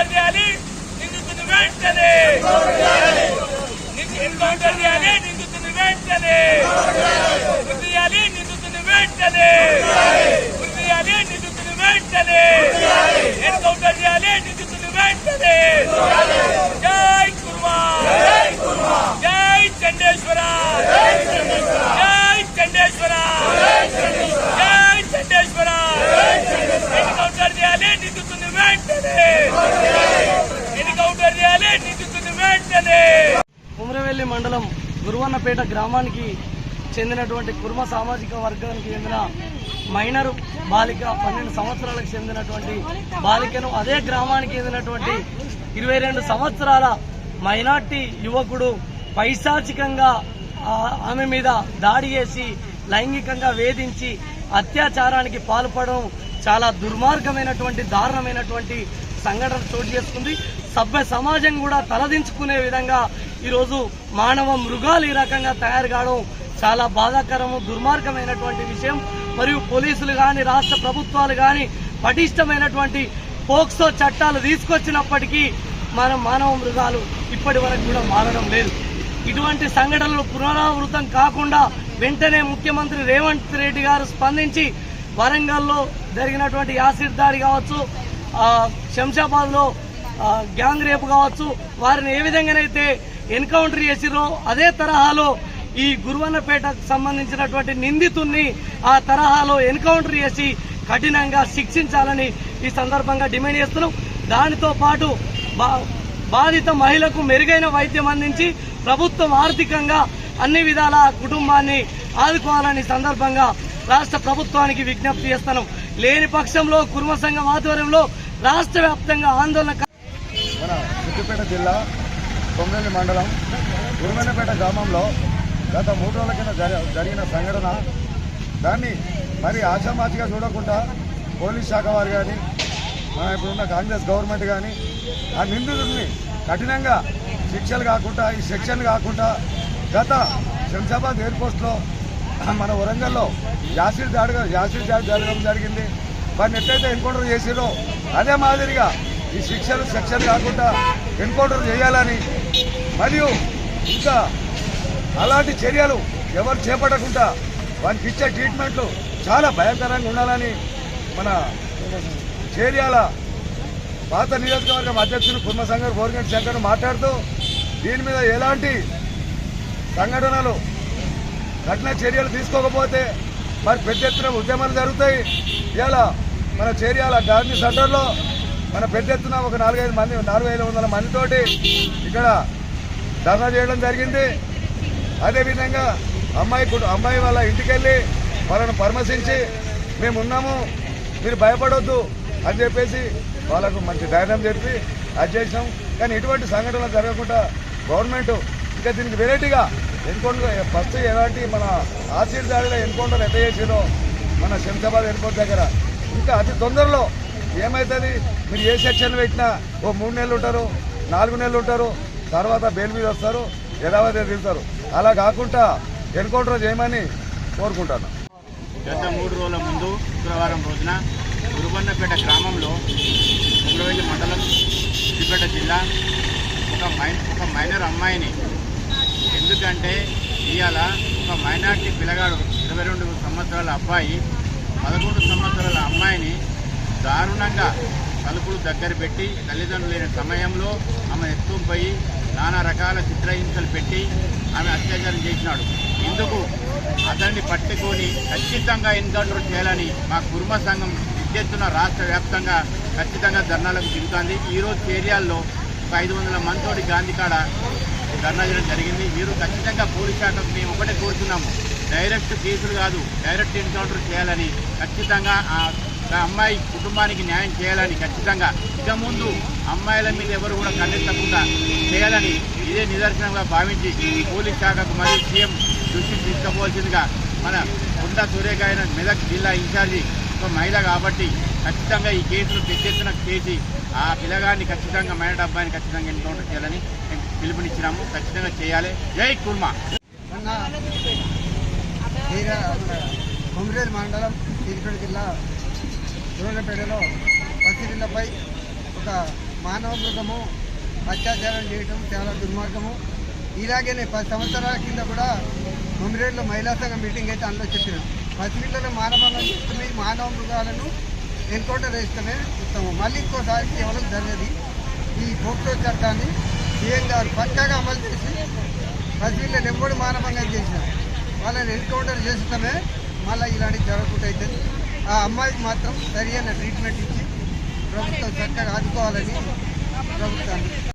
Encounter చేయాలి. నిందితుని వెంటనే encounter చేయాలి. నిందితుని వెంటనే చేయాలి. నిందితుని వెంటనే చేయాలి. నిందితుని వెంటనే ఎన్కౌంటర్ చేయాలి. నిందితుని వెంటనే జై కుర్మా జై చండేశ్వర. జై చండేశ్వర. జై చండేశ్వర. ఎన్కౌంటర్ చేయాలి. నిందితు వెంటనే! ఎన్కౌంటర్ చేయాలి నిందితుడిని వెంటనే! కుమరవెల్లి మండలం గురువన్నపేట గ్రామానికి చెందినటువంటి కుర్మ సామాజిక వర్గానికి చెందిన మైనర్ బాలిక పన్నెండు సంవత్సరాలకు చెందినటువంటి బాలికను అదే గ్రామానికి చెందినటువంటి ఇరవై రెండు సంవత్సరాల మైనార్టీ యువకుడు పైశాచికంగా ఆ, ఆమె మీద దాడి చేసి లైంగికంగా వేధించి అత్యాచారానికి పాల్పడడం చాలా దుర్మార్గమైనటువంటి దారుణమైనటువంటి సంఘటన చోటు చేసుకుంది. సభ్య సమాజం కూడా తలదించుకునే విధంగా ఈరోజు మానవ మృగాలు ఈ రకంగా తయారు కావడం చాలా బాధాకరము దుర్మార్గమైనటువంటి విషయం. మరియు పోలీసులు కానీ రాష్ట్ర ప్రభుత్వాలు కానీ పటిష్టమైనటువంటి పోక్సో చట్టాలు తీసుకొచ్చినప్పటికీ మన మానవ మృగాలు ఇప్పటి వరకు కూడా మారడం లేదు. ఇటువంటి సంఘటనలు పునరావృతం కాకుండా వెంటనే ముఖ్యమంత్రి రేవంత్ రెడ్డి గారు స్పందించి వరంగల్లో జరిగినటువంటి యాసిడ్ దాడి కావచ్చు శంషాబాద్లో గ్యాంగ్ రేపు కావచ్చు వారిని ఏ విధంగానైతే ఎన్కౌంటర్ చేసిరో అదే తరహాలో ఈ గురువన్నపేటకు సంబంధించినటువంటి నిందితుణ్ణి ఆ తరహాలో ఎన్కౌంటర్ చేసి కఠినంగా శిక్షించాలని ఈ సందర్భంగా డిమాండ్ చేస్తున్నాం. దానితో పాటు బా- బాధిత మహిళకు మెరుగైన వైద్యం అందించి ప్రభుత్వం ఆర్థికంగా అన్ని విధాల కుటుంబాన్ని ఆదుకోవాలని సందర్భంగా రాష్ట్ర ప్రభుత్వానికి విజ్ఞప్తి చేస్తున్నాం లేని పక్షంలో కుర్మ సంఘం ఆధ్వర్యంలో రాష్ట్ర వ్యాప్తంగా ఆందోళన మన సిద్దిపేట జిల్లా కొమ్మిలి మండలం ఉరుమన్నపేట గ్రామంలో గత మూడు రోజుల కింద జరిగిన సంఘటన. దాన్ని మరి ఆశామాచిగా చూడకుండా పోలీస్ శాఖ వారు కానీ మన ఇప్పుడున్న కాంగ్రెస్ గవర్నమెంట్ కానీ ఆ నిందితుల్ని కఠినంగా శిక్షలు కాకుండా ఈ సెక్షన్ కాకుండా గత శంషాబాద్ ఎయిర్పోర్ట్లో మన వరంగల్లో యాసిడ్ దాడి యాసిడ్ దాడి జరగడం జరిగింది. వారిని ఎట్లయితే ఎన్కౌంటర్ చేసిరో అదే మాదిరిగా ఈ శిక్షలు సెక్షన్ కాకుండా ఎన్కౌంటర్ చేయాలని మరియు ఇంకా అలాంటి చర్యలు ఎవరు చేపట్టకుండా వారికి ఇచ్చే ట్రీట్మెంట్లు చాలా భయంకరంగా ఉండాలని మన చేర్యాల పాత నియోజకవర్గం అధ్యక్షులు కుర్మ సంఘర్ గోరిగంటి శంకర్ మాట్లాడుతూ దీని మీద ఎలాంటి సంఘటనలు కఠిన చర్యలు తీసుకోకపోతే మరి పెద్ద ఎత్తున ఉద్యమాలు జరుగుతాయి. ఇలా మన చేర్యాల గాంధీ సెంటర్లో మన పెద్ద ఎత్తున ఒక నాలుగైదు మంది నాలుగు ఐదు వందల మందితోటి ఇక్కడ ధర్నా చేయడం జరిగింది. అదేవిధంగా అమ్మాయి అమ్మాయి వాళ్ళ ఇంటికి వెళ్ళి వాళ్ళను పరామర్శించి మేము ఉన్నాము మీరు భయపడొద్దు అని చెప్పేసి వాళ్ళకు మంచి ధైర్యం చెప్పి అది చేసినాం. కానీ ఇటువంటి సంఘటనలు జరగకుండా గవర్నమెంట్ ఇంకా దీనికి వెరైటీగా ఎన్కౌంటర్ ఫస్ట్ ఎలాంటి మన ఆసిడ్ దాడిలో ఎన్కౌంటర్ ఎంత చేసినో మన శంషాబాద్ ఎయిర్పోర్ట్ దగ్గర. ఇంకా అతి తొందరలో ఏమవుతుంది మీరు ఏ సెక్షన్ పెట్టినా ఓ మూడు నెలలు ఉంటారు నాలుగు నెలలు ఉంటారు తర్వాత బెయిల్ మీద వస్తారు యథావతి తిరుగుతారు. అలా కాకుండా ఎన్కౌంటర్ చేయమని కోరుకుంటాను. గత మూడు రోజుల ముందు శుక్రవారం రోజున గురుబన్నపేట గ్రామంలో ఉగ్రవేలి మండలం సిద్దిపేట జిల్లా ఒక మై ఒక మైనర్ అమ్మాయిని ఎందుకంటే ఇవాళ ఒక మైనార్టీ పిల్లగాడు ఇరవై రెండు సంవత్సరాల అబ్బాయి పదకొండు సంవత్సరాల అమ్మాయిని దారుణంగా తలుపులు దగ్గర పెట్టి తల్లిదండ్రులు లేని సమయంలో ఆమె ఎత్తుకుపోయి నానా రకాల చిత్రహింసలు పెట్టి ఆమె అత్యాచారం చేసినాడు. ఇందుకు అతన్ని పట్టుకొని ఖచ్చితంగా ఎన్కౌంటర్ చేయాలని మా కుర్మ సంఘం విద్యెత్తున రాష్ట్ర వ్యాప్తంగా ఖచ్చితంగా ధర్నాలకు దిగుతుంది. ఈరోజు ఏరియాల్లో ఒక ఐదు వందల మందితోటి గాంధీ కాడ ధర్నా చేయడం జరిగింది. మీరు ఖచ్చితంగా పోలీస్ శాఖకు మేము ఒకటే కోరుతున్నాము డైరెక్ట్ కేసులు కాదు డైరెక్ట్ ఎన్కౌంటర్ చేయాలని. ఖచ్చితంగా ఆ అమ్మాయి కుటుంబానికి న్యాయం చేయాలని ఖచ్చితంగా. ఇక ముందు అమ్మాయిల మీద ఎవరు కూడా ఖండించకుండా చేయాలని ఇదే నిదర్శనంగా భావించి పోలీస్ శాఖకు మరియు సీఎం దృష్టికి తీసుకోవాల్సిందిగా మన కొండా సూర్యగాయన మెదక్ జిల్లా ఇన్ఛార్జి ఒక మహిళ కాబట్టి ఖచ్చితంగా ఈ కేసును పెట్టేసిన చేసి ఆ పిల్లగాన్ని ఖచ్చితంగా మైనడ్ అబ్బాయిని ఖచ్చితంగా ఎన్కౌంటర్ చేయాలని మేము పిలుపునిచ్చినాము. ఖచ్చితంగా చేయాలి. జై కుర్మా. మొన్న మండలం తీరిపేట జిల్లా సూర్యపేటలో పసిపిల్లపై ఒక మానవ మృగము అత్యాచారం చేయటం చాలా దుర్మార్గము. ఇలాగనే పది సంవత్సరాల కింద కూడా కొమిరేడులో మహిళా సంఘం మీటింగ్ అయితే అందులో చెప్పినాం. పసిపిల్లల మానవ మానవ మృగాలను ఎన్కౌంటర్ చేస్తేనే ఉత్తమం. మళ్ళీ ఇంకోసారి కేవలం జరిగేది? ఈ పోక్సో చట్టాన్ని సీఎం గారు పక్కాగా అమలు చేసి పసిపిల్లలు నెమ్మడి మానవంగా చేసిన వాళ్ళని ఎన్కౌంటర్ చేస్తామే మళ్ళీ ఇలాంటివి జరగకుండా అవుతుంది ఆ అమ్మాయికి మాత్రం సరియైన ట్రీట్మెంట్ ఇచ్చి ప్రభుత్వం చక్కగా ఆదుకోవాలని ప్రభుత్వాన్ని